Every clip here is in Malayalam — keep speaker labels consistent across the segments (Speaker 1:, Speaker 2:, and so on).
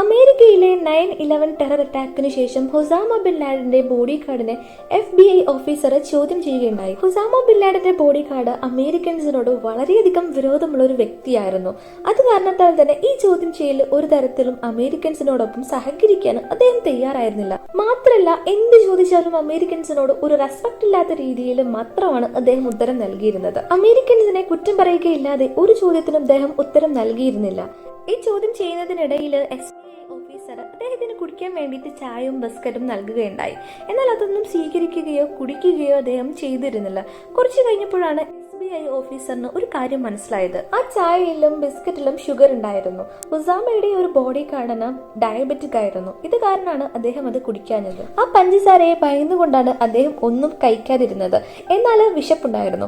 Speaker 1: അമേരിക്കയിലെ നയൻ ഇലവൻ ടെറർ അറ്റാക്കിന് ശേഷം ഹുസാമ ബിൻ ലാഡന്റെ ബോഡി ഗാർഡിനെ എഫ് ബി ഐ ഓഫീസർ ചോദ്യം ചെയ്യുകയുണ്ടായി. ഹുസാമ ബിൻ ലാഡന്റെ ബോഡി ഗാർഡ് അമേരിക്കൻസിനോട് വളരെയധികം വിരോധമുള്ള ഒരു വ്യക്തിയായിരുന്നു. അത് കാരണത്താൽ തന്നെ ഈ ചോദ്യം ചെയ്യൽ ഒരു തരത്തിലും അമേരിക്കൻസിനോടൊപ്പം സഹകരിക്കാൻ അദ്ദേഹം തയ്യാറായിരുന്നില്ല. മാത്രമല്ല എന്ത് ചോദിച്ചാലും അമേരിക്കൻസിനോട് ഒരു റെസ്പെക്ട് ഇല്ലാത്ത രീതിയിൽ മാത്രമാണ് അദ്ദേഹം ഉത്തരം നൽകിയിരുന്നത്. അമേരിക്കൻസിനെ കുറ്റം പറയുകയില്ലാതെ ഒരു ചോദ്യത്തിനും അദ്ദേഹം ഉത്തരം നൽകിയിരുന്നില്ല. ഈ ചോദ്യം ചെയ്യുന്നതിനിടയിൽ എസ് അദ്ദേഹത്തിന് കുടിക്കാൻ വേണ്ടിയിട്ട് ചായയും ബിസ്ക്കറ്റും നൽകുകയുണ്ടായി. എന്നാൽ അതൊന്നും സ്വീകരിക്കുകയോ കുടിക്കുകയോ അദ്ദേഹം ചെയ്തിരുന്നില്ല. കുറച്ചു കഴിഞ്ഞപ്പോഴാണ് ഐ ഓഫീസറിന് ഒരു കാര്യം മനസ്സിലായത്. ആ ചായയിലും ബിസ്ക്കറ്റിലും ഷുഗർ ഉണ്ടായിരുന്നു. ഉസാമയുടെ ഒരു ബോഡി ഘടന ഡയബറ്റിക് ആയിരുന്നു ഇത് കാരണമാണ് അദ്ദേഹം അത് കുടിക്കാഞ്ഞത്. ആ പഞ്ചസാരയെ ഭയന്നുകൊണ്ടാണ് അദ്ദേഹം ഒന്നും കഴിക്കാതിരുന്നത്. എന്നാൽ വിശപ്പുണ്ടായിരുന്നു.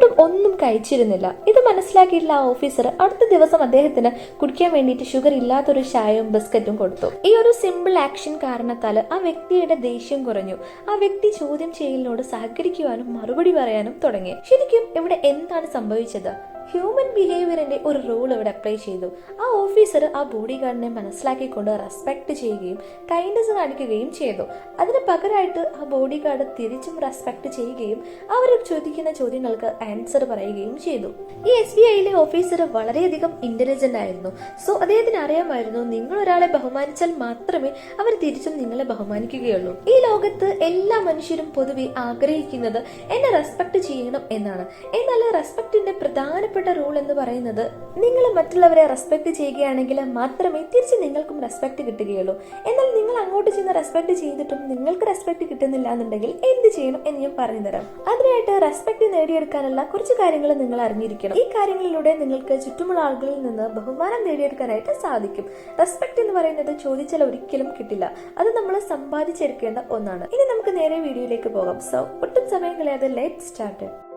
Speaker 1: എന്നിട്ടും ഒന്നും കഴിച്ചിരുന്നില്ല. ഇത് മനസ്സിലാക്കിയിട്ടുള്ള ആ ഓഫീസർ അടുത്ത ദിവസം അദ്ദേഹത്തിന് കുടിക്കാൻ വേണ്ടിയിട്ട് ഷുഗർ ഇല്ലാത്തൊരു ചായയും ബിസ്ക്കറ്റും കൊടുത്തു. ഈ ഒരു സിമ്പിൾ ആക്ഷൻ കാരണത്താൽ ആ വ്യക്തിയുടെ ദേഷ്യം കുറഞ്ഞു. ആ വ്യക്തി ചോദ്യം ചെയ്യലിനോട് സഹകരിക്കുവാനും മറുപടി പറയാനും തുടങ്ങി. ശരിക്കും ഇവിടെ എന്താണ് സംഭവിച്ചത്? ഹ്യൂമൻ ബിഹേവിയറിന്റെ ഒരു റൂൾ ഇവിടെ അപ്ലൈ ചെയ്തു. ആ ഓഫീസർ ആ ബോഡി ഗാർഡിനെ മനസ്സിലാക്കിക്കൊണ്ട് റെസ്പെക്ട് ചെയ്യുകയും കൈൻഡസ് കാണിക്കുകയും ചെയ്തു. അതിന് പകരമായിട്ട് ആ ബോഡി ഗാർഡ് തിരിച്ചും റെസ്പെക്ട് ചെയ്യുകയും അവർ ചോദിക്കുന്ന ചോദ്യങ്ങൾക്ക് ആൻസർ പറയുകയും ചെയ്തു. ഈ എസ് ബി ഐയിലെ ഓഫീസർ വളരെയധികം ഇന്റലിജന്റ് ആയിരുന്നു. സോ അദ്ദേഹത്തിന് അറിയാമായിരുന്നു നിങ്ങൾ ഒരാളെ ബഹുമാനിച്ചാൽ മാത്രമേ അവർ തിരിച്ചും നിങ്ങളെ ബഹുമാനിക്കുകയുള്ളൂ. ഈ ലോകത്ത് എല്ലാ മനുഷ്യരും പൊതുവെ ആഗ്രഹിക്കുന്നത് എന്നെ റെസ്പെക്ട് ചെയ്യണം എന്നാണ്. എന്നാൽ റെസ്പെക്ടിന്റെ പ്രധാനപ്പെട്ട റൂൾ എന്ന് പറയുന്നത് നിങ്ങൾ മറ്റുള്ളവരെ റെസ്പെക്ട് ചെയ്യുകയാണെങ്കിൽ മാത്രമേ തിരിച്ച് നിങ്ങൾക്കും റെസ്പെക്ട് കിട്ടുകയുള്ളൂ. എന്നാൽ നിങ്ങൾ അങ്ങോട്ട് ചെന്ന് റെസ്പെക്ട് ചെയ്തിട്ടും നിങ്ങൾക്ക് റെസ്പെക്ട് കിട്ടുന്നില്ല എന്നുണ്ടെങ്കിൽ എന്ത് ചെയ്യണം എന്ന് ഞാൻ പറഞ്ഞു തരാം അതിനായിട്ട് റെസ്പെക്ട് നേടിയെടുക്കാനുള്ള കുറച്ച് കാര്യങ്ങൾ നിങ്ങൾ അറിഞ്ഞിരിക്കണം. ഈ കാര്യങ്ങളിലൂടെ നിങ്ങൾക്ക് ചുറ്റുമുള്ള ആളുകളിൽ നിന്ന് ബഹുമാനം നേടിയെടുക്കാനായിട്ട് സാധിക്കും. റെസ്പെക്ട് എന്ന് പറയുന്നത് ചോദിച്ചാൽ ഒരിക്കലും കിട്ടില്ല. അത് നമ്മൾ സമ്പാദിച്ചെടുക്കേണ്ട ഒന്നാണ്. ഇനി നമുക്ക് നേരെ വീഡിയോയിലേക്ക് പോകാം. സോ ഒട്ടും സമയം കളയാതെ let start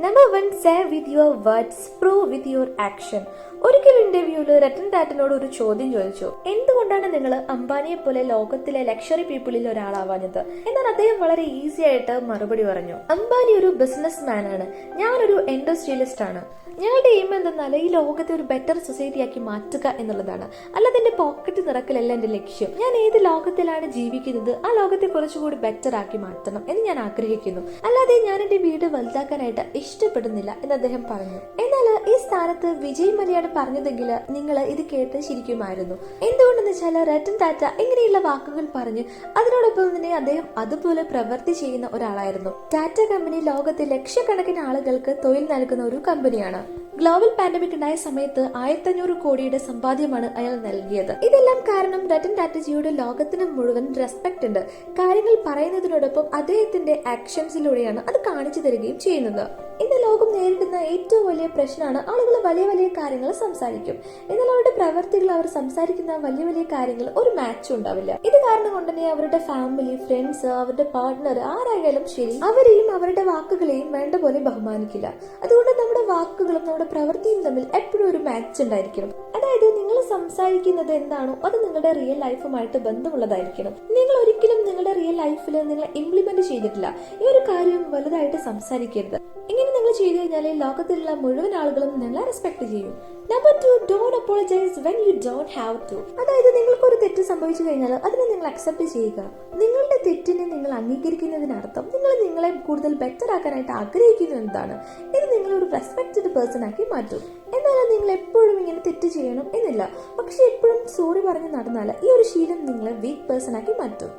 Speaker 1: number one save with your words prove with your action ഒരിക്കൽ ഇന്റർവ്യൂവിൽ രത്തൻ ടാറ്റനോട് ഒരു ചോദ്യം ചോദിച്ചു. എന്തുകൊണ്ടാണ് നിങ്ങൾ അംബാനിയെ പോലെ ലോകത്തിലെ ലക്ഷറി പീപ്പിളിൽ ഒരാളാവാഞ്ഞത്? എന്നാൽ അദ്ദേഹം വളരെ ഈസി ആയിട്ട് മറുപടി പറഞ്ഞു. അംബാനി ഒരു ബിസിനസ് മാൻ ആണ്. ഞാനൊരു ഇൻഡസ്ട്രിയലിസ്റ്റ് ആണ്. ഞങ്ങളുടെ എയിം എന്തെന്നാൽ ഈ ലോകത്തെ ഒരു ബെറ്റർ സൊസൈറ്റി ആക്കി മാറ്റുക എന്നുള്ളതാണ്. അല്ലാതെ എന്റെ പോക്കറ്റ് നിറക്കലല്ല എന്റെ ലക്ഷ്യം. ഞാൻ ഏത് ലോകത്തിലാണ് ജീവിക്കുന്നത് ആ ലോകത്തെ കുറച്ചുകൂടി ബെറ്റർ ആക്കി മാറ്റണം എന്ന് ഞാൻ ആഗ്രഹിക്കുന്നു. അല്ലാതെ ഞാൻ എന്റെ വീട് വലുതാക്കാനായിട്ട് ഇഷ്ടപ്പെടുന്നില്ല എന്ന് അദ്ദേഹം പറഞ്ഞു. എന്നാൽ ഈ സ്ഥാനത്ത് വിജയ് മലയാണ് പറഞ്ഞതെങ്കിൽ നിങ്ങൾ ഇത് കേട്ട് ശരിക്കുമായിരുന്നു എന്തുകൊണ്ടെന്ന് വെച്ചാൽ രത്തൻ ടാറ്റ ഇങ്ങനെയുള്ള വാക്കുകൾ പറഞ്ഞ് അതിനോടൊപ്പം തന്നെ അദ്ദേഹം അതുപോലെ പ്രവൃത്തി ചെയ്യുന്ന ഒരാളായിരുന്നു. ടാറ്റ കമ്പനി ലോകത്തെ ലക്ഷക്കണക്കിന് ആളുകൾക്ക് തൊഴിൽ നൽകുന്ന ഒരു കമ്പനിയാണ്. ഗ്ലോബൽ പാൻഡമിക് ഉണ്ടായ സമയത്ത് ആയിരത്തഞ്ഞൂറ് കോടിയുടെ സമ്പാദ്യമാണ് അയാൾ നൽകിയത്. ഇതെല്ലാം കാരണം രത്തൻ ടാറ്റജിയുടെ ലോകത്തിന് മുഴുവൻ റെസ്പെക്ട് ഉണ്ട്. കാര്യങ്ങൾ പറയുന്നതിനോടൊപ്പം അദ്ദേഹത്തിന്റെ ആക്ഷൻസിലൂടെയാണ് അത് കാണിച്ചു തരികയും ചെയ്യുന്നത്. ഇന്ന് ലോകം നേരിടുന്ന ഏറ്റവും വലിയ പ്രശ്നമാണ് ആളുകൾ വലിയ വലിയ കാര്യങ്ങൾ സംസാരിക്കും. എന്നാൽ അവരുടെ പ്രവർത്തികൾ അവർ സംസാരിക്കുന്ന വലിയ വലിയ കാര്യങ്ങൾ ഒരു മാച്ചും ഉണ്ടാവില്ല. ഇത് കാരണം കൊണ്ട് തന്നെ അവരുടെ ഫാമിലി ഫ്രണ്ട്സ് അവരുടെ പാർട്ട്ണർ ആരായാലും ശരി അവരെയും അവരുടെ വാക്കുകളെയും വേണ്ട പോലെ ബഹുമാനിക്കില്ല. അതുകൊണ്ട് നമ്മുടെ വാക്കുകളും നമ്മുടെ പ്രവൃത്തിയും തമ്മിൽ എപ്പോഴും ഒരു മാച്ച് ഉണ്ടായിരിക്കണം. അതായത് നിങ്ങൾ സംസാരിക്കുന്നത് എന്താണോ അത് നിങ്ങളുടെ റിയൽ ലൈഫുമായിട്ട് ബന്ധമുള്ളതായിരിക്കണം. നിങ്ങൾ ഒരിക്കലും നിങ്ങളുടെ റിയൽ ലൈഫിൽ നിങ്ങൾ ഇംപ്ലിമെന്റ് ചെയ്തിട്ടില്ല. ഈ ഒരു കാര്യം വലുതായിട്ട് സംസാരിക്കരുത്. ഇങ്ങനെ നിങ്ങൾ ചെയ്തു കഴിഞ്ഞാൽ ലോകത്തിലുള്ള മുഴുവൻ ആളുകളും നിങ്ങളെ റെസ്പെക്ട് ചെയ്യും. Number two don't apologise when you don't have to അതായത് നിങ്ങൾക്ക് ഒരു തെറ്റ് സംഭവിച്ചു കഴിഞ്ഞാൽ അതിനെ നിങ്ങൾ അക്സെപ്റ്റ് ചെയ്യുക. നിങ്ങളുടെ തെറ്റിനെ നിങ്ങൾ അംഗീകരിക്കുന്നതിനർത്ഥം നിങ്ങൾ നിങ്ങളെ കൂടുതൽ ബെറ്റർ ആക്കാനായിട്ട് ആഗ്രഹിക്കുന്നു എന്നതാണ്. ഇത് റെസ്പെക്റ്റഡ് പേഴ്സൺ ആക്കി മാറ്റും. എന്നാൽ നിങ്ങൾ എപ്പോഴും ഇങ്ങനെ തെറ്റ് ചെയ്യണം എന്നില്ല. പക്ഷെ എപ്പോഴും സോറി പറഞ്ഞ് നടന്നാൽ ഈ ഒരു ശീലം നിങ്ങളെ വീക്ക് പേഴ്സൺ ആക്കി മാറ്റും.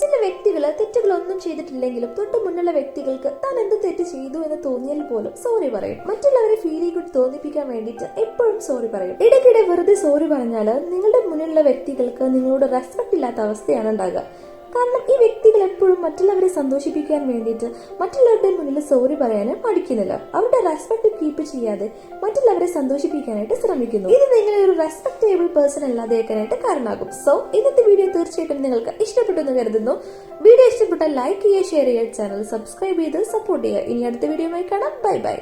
Speaker 1: ചില വ്യക്തികൾ തെറ്റുകളൊന്നും ചെയ്തിട്ടില്ലെങ്കിലും തൊട്ട് മുന്നുള്ള വ്യക്തികൾക്ക് താൻ എന്ത് തെറ്റ് ചെയ്തു എന്ന് തോന്നിയാൽ പോലും സോറി പറയും. മറ്റുള്ളവരെ ഫീൽ ഗുഡ് തോന്നിപ്പിക്കാൻ വേണ്ടിയിട്ട് എപ്പോഴും സോറി പറയും. ഇടയ്ക്കിടെ വെറുതെ സോറി പറഞ്ഞാൽ നിങ്ങളുടെ മുന്നിലുള്ള വ്യക്തികൾക്ക് നിങ്ങളോട് റെസ്പെക്ട് ഇല്ലാത്ത അവസ്ഥയാണ് ഉണ്ടാകുക കാരണം ഈ വ്യക്തികൾ എപ്പോഴും മറ്റുള്ളവരെ സന്തോഷിപ്പിക്കാൻ വേണ്ടിയിട്ട് മറ്റുള്ളവരുടെ മുന്നിൽ സോറി പറയാനും മടിക്കുന്നില്ല. അവരുടെ റെസ്പെക്ട് കീപ്പ് ചെയ്യാതെ മറ്റുള്ളവരെ സന്തോഷിപ്പിക്കാനായിട്ട് ശ്രമിക്കുന്നു. ഇത് നിങ്ങളെ ഒരു റെസ്പെക്ടബിൾ പേഴ്സൺ അല്ലാതെയാക്കാനായിട്ട് കാരണമാകും. സോ ഇന്നത്തെ വീഡിയോ തീർച്ചയായിട്ടും നിങ്ങൾക്ക് ഇഷ്ടപ്പെട്ടു എന്ന് കരുതുന്നു. വീഡിയോ ഇഷ്ടപ്പെട്ടാൽ ലൈക്ക് ചെയ്യുക ഷെയർ ചെയ്യുക ചാനൽ സബ്സ്ക്രൈബ് ചെയ്ത് സപ്പോർട്ട് ചെയ്യുക. ഇനി അടുത്ത വീഡിയോയുമായി കാണാം. Bye bye